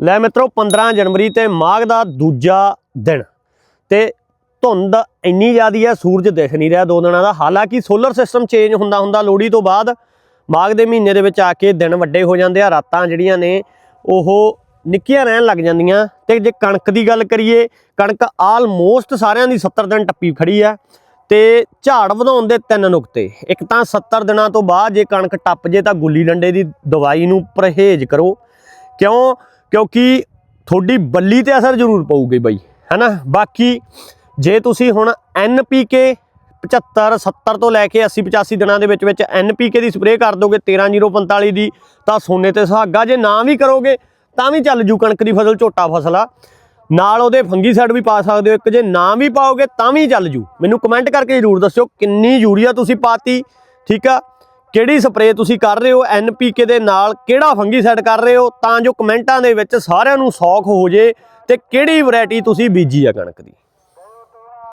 ਲੈ ਮਿੱਤਰੋ 15 ਜਨਵਰੀ ਤੇ ਮਾਘ ਦਾ ਦੂਜਾ ਦਿਨ। ਤੇ ਧੁੰਦ ਇੰਨੀ ਜ਼ਿਆਦੀ ਹੈ, ਸੂਰਜ ਦਿਖ ਨਹੀਂ ਰਿਹਾ ਦੋ ਦਿਨਾਂ ਦਾ। ਹਾਲਾਂਕਿ ਸੋਲਰ ਸਿਸਟਮ ਚੇਂਜ ਹੁੰਦਾ ਹੁੰਦਾ ਲੋਹੜੀ ਤੋਂ ਬਾਅਦ ਮਾਘ ਦੇ ਮਹੀਨੇ ਦੇ ਵਿੱਚ ਆ ਕੇ ਦਿਨ ਵੱਡੇ ਹੋ ਜਾਂਦੇ ਆ, ਰਾਤਾਂ ਜਿਹੜੀਆਂ ਨੇ ਉਹ ਨਿੱਕੀਆਂ ਰਹਿਣ ਲੱਗ ਜਾਂਦੀਆਂ। ਤੇ ਜੇ ਕਣਕ ਦੀ ਗੱਲ ਕਰੀਏ, ਕਣਕ ਆਲਮੋਸਟ ਸਾਰਿਆਂ ਦੀ 70 ਦਿਨ ਟੱਪੀ ਖੜੀ ਆ ਤੇ ਝਾੜ ਵਧਾਉਣ ਦੇ ਤਿੰਨ ਨੁਕਤੇ। ਇੱਕ ਤਾਂ 70 ਦਿਨਾਂ ਤੋਂ ਬਾਅਦ ਜੇ ਕਣਕ ਟੱਪ ਜੇ ਤਾਂ ਗੁੱਲੀ ਡੰਡੇ ਦੀ ਦਵਾਈ ਨੂੰ ਪਰਹੇਜ਼ ਕਰੋ। ਕਿਉਂ? ਕਿਉਂਕਿ ਤੁਹਾਡੀ ਬੱਲੀ ਤੇ ਅਸਰ ਜ਼ਰੂਰ ਪਊਗੀ ਬਈ, ਹੈਨਾ? ਬਾਕੀ ਜੇ ਤੁਸੀਂ ਹੁਣ NPK 75 70 ਤੋਂ ਲੈ ਕੇ 80 85 ਦਿਨਾਂ ਦੇ ਵਿੱਚ ਵਿੱਚ NPK ਦੀ ਸਪਰੇਅ ਕਰ ਦੋਗੇ 13045 ਦੀ, ਤਾਂ ਸੋਨੇ ਤੇ ਸੁਹਾਗਾ। ਜੇ ਨਾ ਵੀ ਕਰੋਗੇ, ਤਾਂ ਵੀ ਚੱਲ ਜੂ ਕਣਕ ਦੀ ਫਸਲ, ਝੋਟਾ ਫਸਲ ਆ। ਨਾਲ ਉਹਦੇ ਫੰਗੀਸਾਈਡ ਵੀ ਪਾ ਸਕਦੇ ਹੋ। ਇੱਕ ਜੇ ਨਾ ਵੀ ਪਾਓਗੇ, ਤਾਂ ਵੀ ਚੱਲ ਜੂ। ਮੈਨੂੰ ਕਮੈਂਟ ਕਰਕੇ ਜਰੂਰ ਦੱਸਿਓ ਕਿੰਨੀ ਯੂਰੀਆ ਤੁਸੀਂ ਪਾਤੀ, ਠੀਕ ਆ? ਕਿਹੜੀ ਸਪਰੇਅ ਤੁਸੀਂ ਕਰ ਰਹੇ ਹੋ? ਐਨਪੀਕੇ ਦੇ ਨਾਲ ਕਿਹੜਾ ਫੰਗੀਸਾਈਡ ਕਰ ਰਹੇ ਹੋ? ਤਾਂ ਜੋ ਕਮੈਂਟਾਂ ਦੇ ਵਿੱਚ ਸਾਰਿਆਂ ਨੂੰ ਸੌਖ ਹੋ ਜੇ ਤੇ ਕਿਹੜੀ ਵੈਰਾਈਟੀ ਤੁਸੀਂ ਬੀਜੀ ਆ ਕਣਕ ਦੀ?